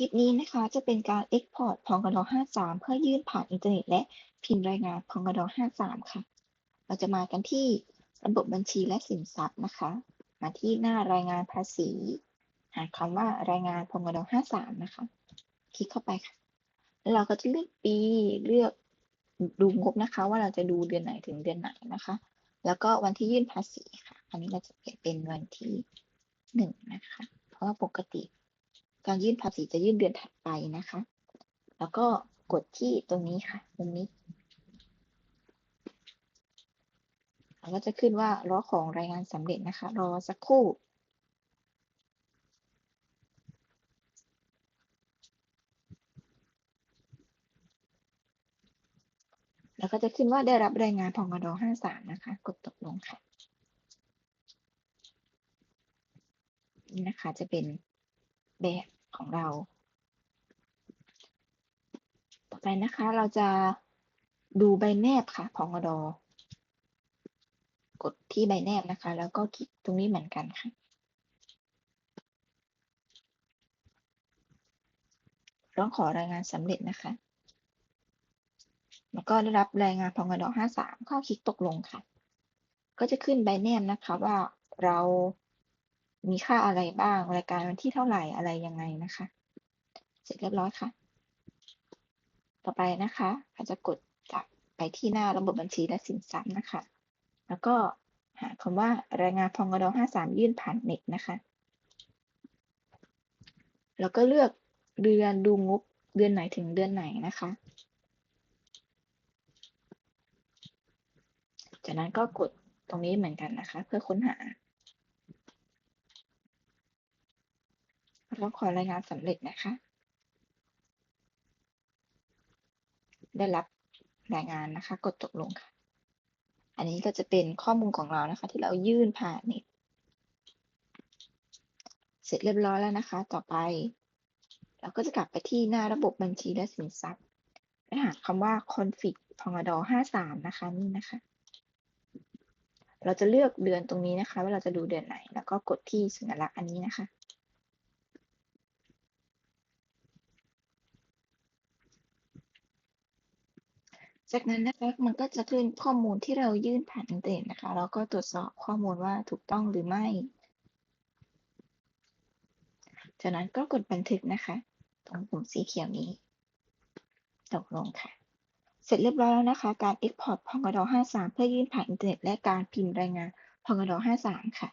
คลิปนี้นะคะจะเป็นการ Export พงกด53 เพื่อยื่นผ่านอินเทอร์เน็ตและพิมพ์รายงานพงกด53 ค่ะ เราจะมากันที่ระบบบัญชีและสินทรัพย์นะคะ มาที่หน้ารายงานภาษี หาคำว่ารายงานพงกด53 นะคะ คลิกเข้าไปค่ะ แล้วเราก็จะเลือกปีเลือกดูงบนะคะ ว่าเราจะดูเดือนไหนถึงเดือนไหนนะคะ แล้วก็วันที่ยื่นภาษีค่ะ อันนี้เราจะเปลี่ยนเป็นวันที่หนึ่งนะคะ เพราะว่าปกติ การยื่นภาษีจะยื่นเดือนถัดไปนะคะ แล้วก็กดที่ตรงนี้ค่ะตรงนี้แล้วก็จะขึ้นว่ารอของรายงานสำเร็จนะคะ รอสักครู่แล้วก็จะขึ้นว่าได้รับรายงานพงด53 นะคะ กดตกลงค่ะ นี่นะคะจะเป็นแบบ ของเรา ต่อไปนะคะเราจะดูใบแนบค่ะพงดกดที่ใบแนบนะคะ แล้วก็คลิกตรงนี้เหมือนกันค่ะ ร้องขอรายงานสำเร็จนะคะ แล้วก็ได้รับรายงานพองด53ก็คลิกตกลงค่ะ ก็จะขึ้นใบแนบนะคะว่าเรา มีค่าอะไรบ้าง รายการวันที่เท่าไหร่อะไรยังไงนะคะ เสร็จเรียบร้อยค่ะ ต่อไปนะคะอาจจะกดกลับไปที่หน้าระบบบัญชีและสินทรัพย์นะคะ แล้วก็หาคำว่ารายงานพงกด53 ยื่นผ่านเน็ตนะคะ แล้วก็เลือกเดือนดูงบเดือนไหนถึงเดือนไหนนะคะ จากนั้นก็กดตรงนี้เหมือนกันนะคะ เพื่อค้นหา ร้องขอรายงานสำเร็จนะคะ ได้รับรายงานนะคะ กดตกลงค่ะ อันนี้ก็จะเป็นข้อมูลของเรานะคะ ที่เรายื่นผ่านเน็ตเสร็จเรียบร้อยแล้วนะคะ ต่อไป เราก็จะกลับไปที่หน้าระบบบัญชีและสินทรัพย์และหาคำว่า config พงด53 นะคะนี่นะคะ เราจะเลือกเดือนตรงนี้นะคะ ว่าเราจะดูเดือนไหน แล้วก็กดที่สัญลักษณ์อันนี้นะคะ จากนั้นนะคะมันก็จะขึ้นข้อมูลที่เรายื่นผ่านอินเทอร์เน็ตนะคะแล้วก็ตรวจสอบข้อมูลว่าถูกต้องหรือไม่ จากนั้นก็กดบันทึกนะคะ ตรงปุ่มสีเขียวนี้ตกลงค่ะ เสร็จเรียบร้อยแล้วนะคะ การ Export พงด53 เพื่อยื่นผ่านอินเทอร์เน็ตและการพิมพ์รายงานพงด53 ค่ะ